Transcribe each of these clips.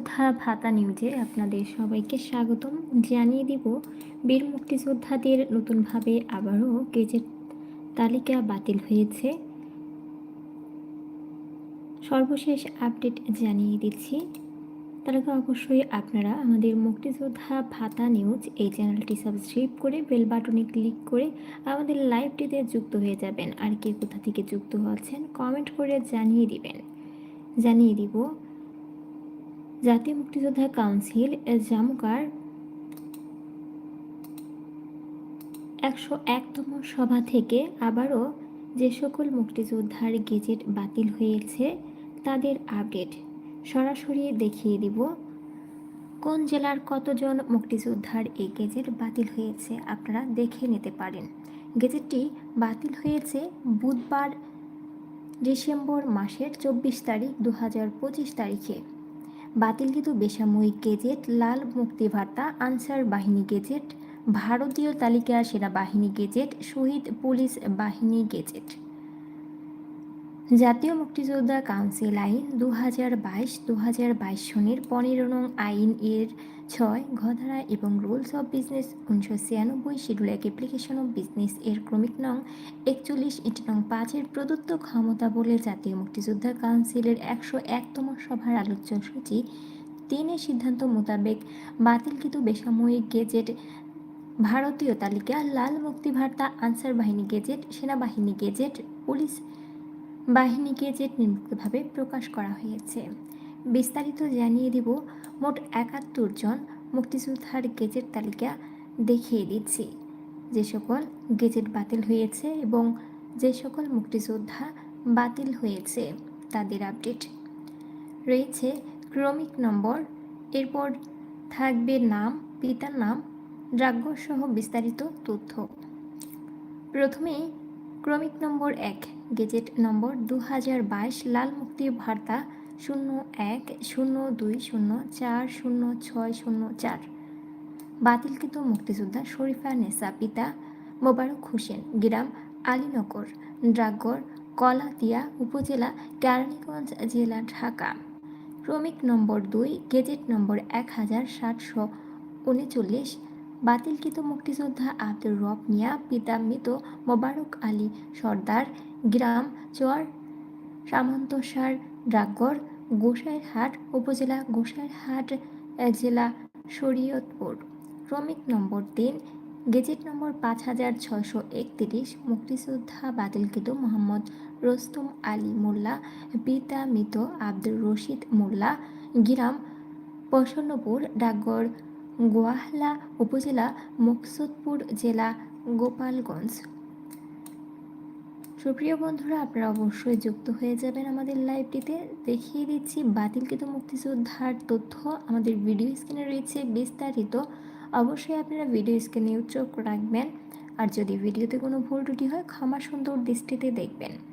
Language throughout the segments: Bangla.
মুক্তিযোদ্ধা ভাতা নিউজে আপনাদের সবাইকে স্বাগতম। জানিয়ে দিব, বীর মুক্তিযোদ্ধাদের নতুনভাবে আবারও গেজেট তালিকা বাতিল হয়েছে। সর্বশেষ আপডেট জানিয়ে দিচ্ছি। আগে অবশ্যই আপনারা আমাদের মুক্তিযোদ্ধা ভাতা নিউজ এই চ্যানেলটি সাবস্ক্রাইব করে বেল বাটনে ক্লিক করে আমাদের লাইভটিতে যুক্ত হয়ে যাবেন। আর কে কোথা থেকে যুক্ত হচ্ছেন কমেন্ট করে জানিয়ে দিবেন। জানিয়ে দিব জাতীয় মুক্তিযোদ্ধা কাউন্সিল জামুকার একশো একতম সভা থেকে আবারও যে সকল মুক্তিযোদ্ধার গেজেট বাতিল হয়েছে, তাদের আপডেট সরাসরি দেখিয়ে দিব। কোন জেলার কতজন মুক্তিযোদ্ধার এই গেজেট বাতিল হয়েছে আপনারা দেখে নিতে পারেন। গেজেটটি বাতিল হয়েছে বুধবার ডিসেম্বর মাসের চব্বিশ তারিখ দু হাজার পঁচিশ তারিখে। বাতিলকৃত বেসামরিক গেজেট, লাল মুক্তি ভাতা আনসার বাহিনী গেজেট, ভারতীয় তালিকা সেনাবাহিনী গেজেট, শহীদ পুলিশ বাহিনী গেজেট। জাতীয় মুক্তিযোদ্ধা কাউন্সিল আইন দু হাজার বাইশ দু হাজার বাইশ সনের পনেরো নং আইন এর ছয় ঘধারা এবং রুলস অফ বিজনেস উনিশশো ছিয়ানব্বই শিডিউল এক অ্যাপ্লিকেশন অফ বিজনেস এর ক্রমিক নং একচল্লিশ এটি নং পাঁচের প্রদত্ত ক্ষমতা বলে জাতীয় মুক্তিযোদ্ধা কাউন্সিলের একশো একতম সভার আলোচ্য সূচি তিনের সিদ্ধান্ত মোতাবেক বাতিলকৃত বেসামরিক গেজেট, ভারতীয় তালিকা, লাল মুক্তি ভাতা আনসার বাহিনী গেজেট, সেনাবাহিনী গেজেট, পুলিশ বাহিনী গেজেট নির্মিতভাবে প্রকাশ করা হয়েছে। বিস্তারিত জানিয়ে দিব, মোট একাত্তর জন মুক্তিযোদ্ধার গেজেট তালিকা দেখিয়ে দিচ্ছি। যে সকল গেজেট বাতিল হয়েছে এবং যে সকল মুক্তিযোদ্ধা বাতিল হয়েছে, তাদের আপডেট। রয়েছে ক্রমিক নম্বর, এরপর থাকবে নাম, পিতার নাম সহ বিস্তারিত তথ্য। প্রথমেই ক্রমিক নম্বর এক, গেজেট নম্বর দু হাজার বাইশ, লাল মুক্তি ভার্তা শূন্য এক, শূন্য দুই, শূন্য চার, শূন্য ছয়, শূন্য চার। বাতিলকৃত মুক্তিযোদ্ধা শরীফা নেসা, পিতা মোবারক হোসেন, গ্রাম আলীনগর, ড্রাগর কলাতিয়া উপজেলা কেরানীগঞ্জ জেলা ঢাকা। ক্রমিক নম্বর দুই, গেজেট নম্বর এক হাজার সাতশো উনচল্লিশ বাতিলকৃত মুক্তিযোদ্ধা আব্দুর রব মিয়া, পিতা মৃত মোবারক আলী সর্দার, গ্রাম চর সামন্তসার ডাকগড় গোসাইরহাট উপজেলা গোসাইরহাট জেলা শরীয়তপুর। ক্রমিক নম্বর তিন, গেজেট নম্বর পাঁচ হাজার ছয়শো একত্রিশ, মুক্তিযোদ্ধা বাতিলকৃত মোহাম্মদ রোস্তম আলী মোল্লা, পিতা মৃত আব্দুর রশিদ মোল্লা, গ্রাম প্রসন্নপুর ডাকগড় গোয়াহলা উপজেলা মকসুদপুর জেলা গোপালগঞ্জ। সুপ্রিয় বন্ধুরা, আপনারা অবশ্যই যুক্ত হয়ে যাবেন আমাদের লাইভটিতে। দেখিয়ে দিচ্ছি বাতিলকৃত মুক্তিযোদ্ধার তথ্য। আমাদের ভিডিও স্ক্রিনে রয়েছে বিস্তারিত। অবশ্যই আপনারা ভিডিও স্ক্রিনে চোখ রাখবেন। আর যদি ভিডিওতে কোনো ভুল ত্রুটি হয়, ক্ষমা সুন্দর দৃষ্টিতে দেখবেন।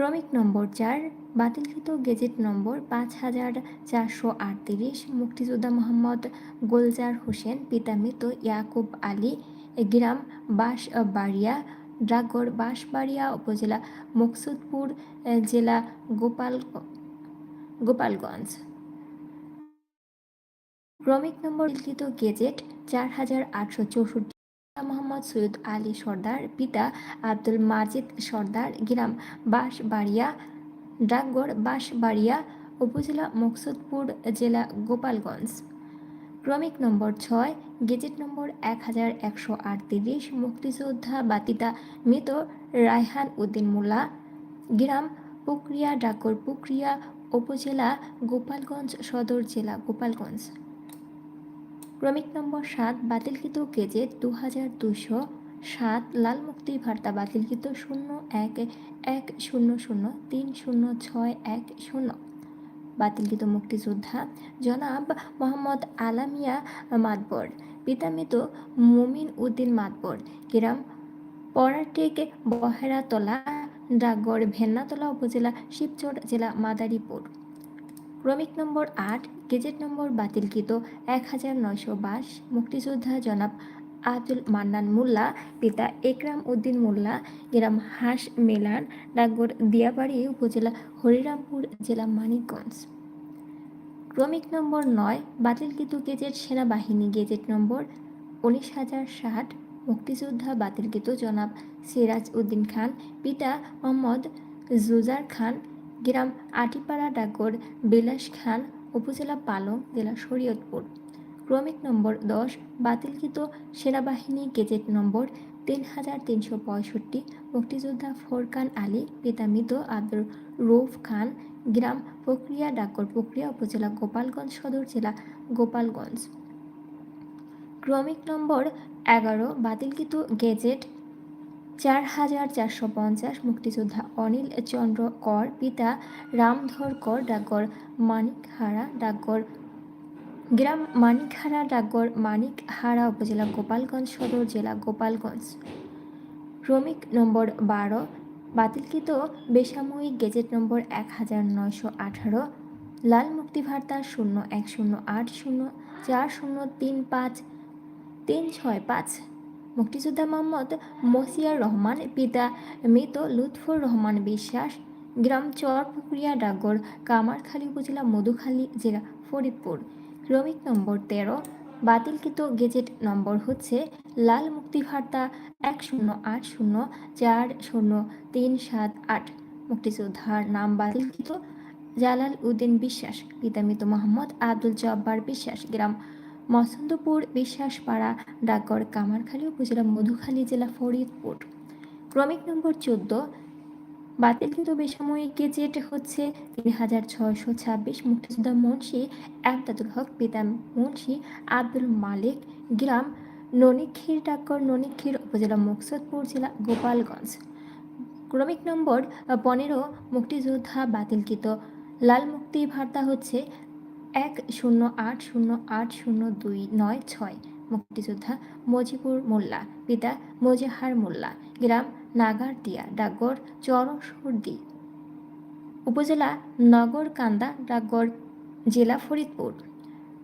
ক্রমিক নম্বর চার, বাতিলকৃত গেজেট নম্বর পাঁচ হাজার চারশো আটত্রিশ, মুক্তিযোদ্ধা মোহাম্মদ গোলজার হোসেন, পিতা মৃত ইয়াকুব আলী, গ্রাম বাঁশবাড়িয়া ড্রাগড় বাঁশবাড়িয়া উপজেলা মকসুদপুর জেলা গোপাল, গোপালগঞ্জ। ক্রমিক নম্বর লিখিত গেজেট চার হাজার আটশো চৌষট্টি মোহাম্মদ সৈয়দ আলী সর্দার, পিতা আব্দুল মাজিদ সর্দার, গ্রাম বাঁশবাড়িয়া ডাকগড় বাঁশবাড়িয়া, উপজেলা মকসুদপুর, জেলা গোপালগঞ্জ। ক্রমিক নম্বর ছয়, গেজেট নম্বর এক হাজার একশো আটত্রিশ, মুক্তিযোদ্ধা বাতিতা মৃত রায়হান উদ্দিন মোল্লা, গ্রাম পুকরিয়া, ডাকর পুকরিয়া, উপজেলা গোপালগঞ্জ সদর, জেলা গোপালগঞ্জ। ক্রমিক নম্বর সাত, বাতিলকৃত গেজেট দু হাজার দুশো সাত, লাল মুক্তি ভার্তা বাতিলকৃত শূন্য এক এক শূন্য শূন্য, তিন শূন্য ছয় এক শূন্য। বাতিলকৃত মুক্তিযোদ্ধা জনাব মোহাম্মদ আলামিয়া মাতবর, পিতামিত মুমিন উদ্দিন মাতবর, গ্রাম পরাটেক বহেরাতলা ডাকগড় ভেন্নাতলা উপজেলা শিবচর জেলা মাদারীপুর। ক্রমিক নম্বর আট, গেজেট নম্বর বাতিলকৃত এক হাজার নয়শো বাস মুক্তিযোদ্ধা জনাব আব্দুল মান্নান মোল্লা, পিতা একরাম উদ্দিন মোল্লা, গ্রাম হাঁস মেলান ডাকগড় দিয়াবাড়ি উপজেলা হরিরামপুর জেলা মানিকগঞ্জ। ক্রমিক নম্বর নয়, বাতিলকৃত গেজেট সেনাবাহিনী গেজেট নম্বর উনিশ হাজার ষাট, মুক্তিযোদ্ধা বাতিলকৃত জনাব সিরাজ উদ্দিন খান, পিতা মোহাম্মদ জুজার খান গ্রাম আটিপাড়া ডাকর বিলাস খান উপজেলা পালং জেলা শরীয়তপুর। ক্রমিক নম্বর দশ, বাতিলকৃত সেনাবাহিনী গেজেট নম্বর তিন হাজার তিনশো পঁয়ষট্টি, মুক্তিযোদ্ধা ফোরকান আলী, পিতা মৃত আব্দুর রৌফ খান, গ্রাম প্রক্রিয়া ডাকর প্রক্রিয়া উপজেলা গোপালগঞ্জ সদর জেলা গোপালগঞ্জ। ক্রমিক নম্বর এগারো, বাতিলকৃত গেজেট চার হাজার চারশো পঞ্চাশ মুক্তিযোদ্ধা অনিল চন্দ্র কর, পিতা রামধর কর ডাকর মানিকহারা ডাকর গ্রাম মানিকহারা ডাকর মানিকহারা উপজেলা গোপালগঞ্জ সদর জেলা গোপালগঞ্জ। ক্রমিক নম্বর বারো, বাতিলকৃত বেসাময়িক গেজেট নম্বর এক হাজার নয়শো আঠারো, লাল মুক্তি ভার্তা শূন্য এক শূন্য আট শূন্য চার শূন্য তিন পাঁচ তিন ছয় পাঁচ। মুক্তিযোদ্ধা মোহাম্মদ মসিয়ার রহমান, পিতা মৃত লুৎফর রহমান বিশ্বাস, গ্রাম চরপুকুরিয়া ডাগর কামারখালী উপজেলা মধুখালী জেলা ফরিদপুর। ক্রমিক নম্বর তেরো, বাতিলকৃত গেজেট নম্বর হচ্ছে লাল মুক্তি ভার্তা এক শূন্য আট শূন্য চার শূন্য তিন সাত আট। মুক্তিযোদ্ধার নাম বাতিলকৃত জালাল উদ্দিন বিশ্বাস, পিতা মৃত মোহাম্মদ আব্দুল জব্বার বিশ্বাস, গ্রাম মসন্দপুর, বিশ্বাসপাড়া ডাকগড় কামারখালী উপজেলা মধুখালী জেলা ফরিদপুর। ক্রমিক নম্বর চোদ্দ, বাতিলকৃত বেসামরিক গেজেট হচ্ছে তিন হাজার ছয়শো ছাব্বিশ মুক্তিযোদ্ধা মুন্সি আমতাদুল হক, পিতা মুন্সি, আব্দুল মালিক গ্রাম, ননিক্ষীর ডাকর ননিক্ষীর উপজেলা মুকসদপুর জেলা গোপালগঞ্জ। ক্রমিক নম্বর পনেরো, মুক্তিযোদ্ধা বাতিলকৃত। লাল মুক্তি ভার্তা হচ্ছে এক শূন্য আট শূন্য আট শূন্য দুই নয় ছয়। মুক্তিযোদ্ধা মজিবুর মোল্লা, পিতা মোজাহার মোল্লা, গ্রাম নাগারদিয়া ডাকগড় চরসর্দি উপজেলা নগরকান্দা ডাকগড় জেলা ফরিদপুর।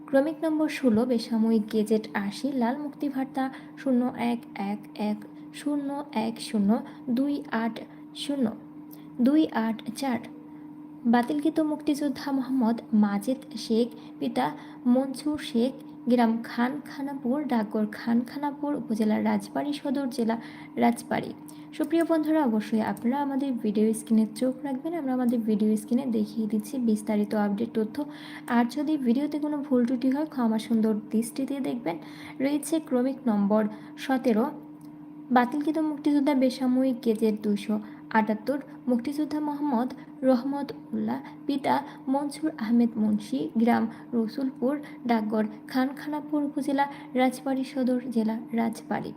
ক্রমিক নম্বর ষোলো, বেসাময়িক গেজেট আশি, লাল মুক্তি ভার্তা শূন্য এক এক এক শূন্য এক শূন্য দুই আট শূন্য। দুই আট চার বাতিলকৃত মুক্তিযোদ্ধা মোহাম্মদ মাজেদ শেখ, পিতা মনসুর শেখ, গ্রাম খান খানাপুর ডাকগড় খান খানাপুর উপজেলার রাজবাড়ী সদর জেলা রাজবাড়ী। সুপ্রিয় বন্ধুরা, অবশ্যই আপনারা আমাদের ভিডিও স্ক্রিনে চোখ রাখবেন। আমরা আমাদের ভিডিও স্ক্রিনে দেখিয়ে দিচ্ছি বিস্তারিত আপডেট তথ্য। আর যদি ভিডিওতে কোনো ভুল ত্রুটি হয়, ক্ষমা সুন্দর দৃষ্টিতে দেখবেন। রয়েছে ক্রমিক নম্বর সতেরো। বাতিলকৃত মুক্তিযোদ্ধা বেসামরিক গেজেট দুশো আটাত্তর। মুক্তিযোদ্ধা মোহাম্মদ রহমত উল্লাহ পিতা মনসুর আহমেদ মুন্সি, গ্রাম রসুলপুর ডাকগড় খানখানাপুর উপজেলা, রাজবাড়ী সদর জেলা, রাজবাড়ী।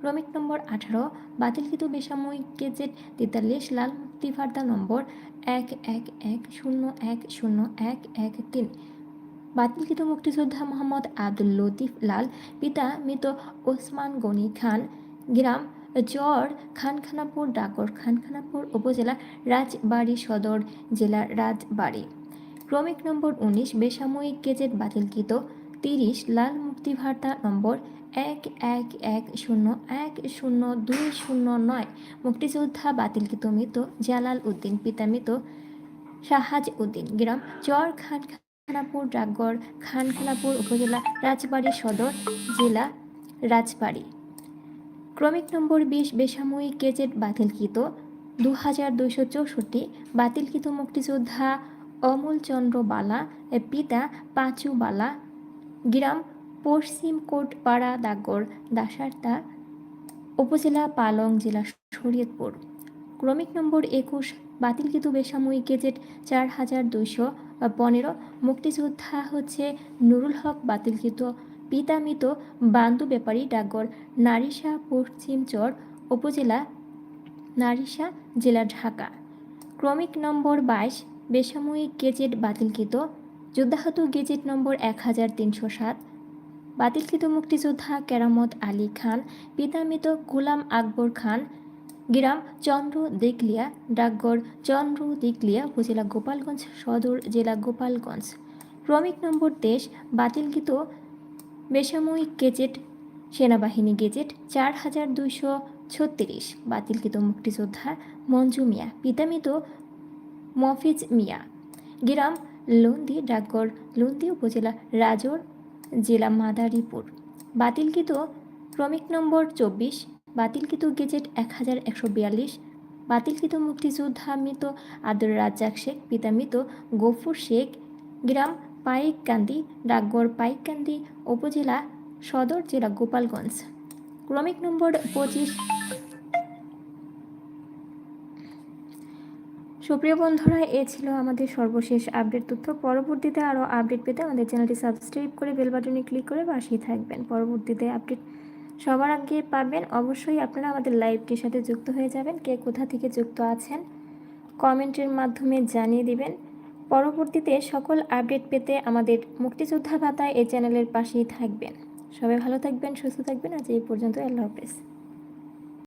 ক্রমিক নম্বর আঠারো, বাতিলকৃত বেসামরিক গেজেট তেতাল্লিশ, লাল মুক্তি ভার্তা নম্বর এক এক এক শূন্য এক শূন্য এক এক তিন। বাতিলকৃত মুক্তিযোদ্ধা মোহাম্মদ আব্দুল লতিফ লাল, পিতা মৃত ওসমান গনি খান, গ্রাম চর খানখানাপুর ডাকর খানখানাপুর উপজেলা, রাজবাড়ী সদর জেলা রাজবাড়ী। ক্রমিক নম্বর উনিশ, বেসাময়িক গেজেট বাতিলকৃত তিরিশ, লাল মুক্তি ভার্তা নম্বর এক এক এক শূন্য এক শূন্য দুই শূন্য নয়। মুক্তিযোদ্ধা বাতিলকৃত মৃত জালাল উদ্দিন, পিতা মৃত শাহাজ উদ্দিন। গ্রাম চর খান খানাপুর ডাকগড় খানখানাপুর উপজেলা, রাজবাড়ী সদর জেলা, রাজবাড়ী। ক্রমিক নম্বর বিশ বেসাময়িক গেজেট বাতিলকৃত। দু হাজার দুইশো চৌষট্টি বাতিলকৃত মুক্তিযোদ্ধা অমূলচন্দ্র বালা পিতা পাঁচু বালা। গ্রাম পশ্চিম কোটপাড়া দাগর দাসারতা উপজেলা পালং জেলা শরীয়তপুর। ক্রমিক নম্বর একুশ বাতিলকৃত বেসাময়িক গেজেট চার হাজার দুইশো পনেরো মুক্তিযোদ্ধা হচ্ছে নুরুল হক বাতিলকৃত পিতামিত বান্দু ব্যাপারী ডাকগড় নারিশা পশ্চিমচর উপজেলা নারিশা জেলা ঢাকা। ক্রমিক নম্বর বাইশ, বেসাময়িক গেজেট বাতিলকৃত, যোদ্ধাহত গেজেট নম্বর এক হাজার তিনশো সাত। বাতিলকৃত মুক্তিযোদ্ধা কেরামত আলী খান, পিতামিত গুলাম আকবর খান, গ্রাম চন্দ্র দিকলিয়া, ডাকঘর চন্দ্র দিকলিয়া উপজেলা গোপালগঞ্জ সদর জেলা গোপালগঞ্জ। ক্রমিক নম্বর তেইশ, বাতিলকৃত বেসামরিক গেজেট, সেনাবাহিনী গেজেট, চার হাজার দুইশো ছত্রিশ, বাতিলকৃত মুক্তিযোদ্ধা মঞ্জু মিয়া, পিতামিত মফিজ মিয়া। গ্রাম লন্দি, ডাকঘর লন্দি উপজেলা রাজোর, জেলা মাদারীপুর। বাতিলকৃত ক্রমিক নম্বর চব্বিশ, বাতিলকৃত গেজেট এক হাজার একশো বিয়াল্লিশ, বাতিলকৃত মুক্তিযোদ্ধা মৃত আব্দুর রাজ্জাক শেখ পিতা মৃত গফুর শেখ। গ্রাম পাইককান্দি ডাকঘর পাইককান্দি উপজেলা সদর জেলা গোপালগঞ্জ। ক্রমিক নম্বর পঁচিশ। সুপ্রিয় বন্ধুরা, এ ছিল আমাদের সর্বশেষ আপডেট তথ্য। পরবর্তীতে আরও আপডেট পেতে আমাদের চ্যানেলটি সাবস্ক্রাইব করে বেল বাটনে ক্লিক করে পাশেই থাকবেন। পরবর্তীতে আপডেট সবার আগে পাবেন। অবশ্যই আপনারা আমাদের লাইভটির সাথে যুক্ত হয়ে যাবেন। কে কোথা থেকে যুক্ত আছেন, কমেন্টের মাধ্যমে জানিয়ে দিবেন। পরবর্তীতে সকল আপডেট পেতে আমাদের মুক্তিযোদ্ধা ভাতা এই চ্যানেলের পাশেই থাকবেন। সবাই ভালো থাকবেন, সুস্থ থাকবেন। আজ এই পর্যন্ত আল্লাহ হাফেজ।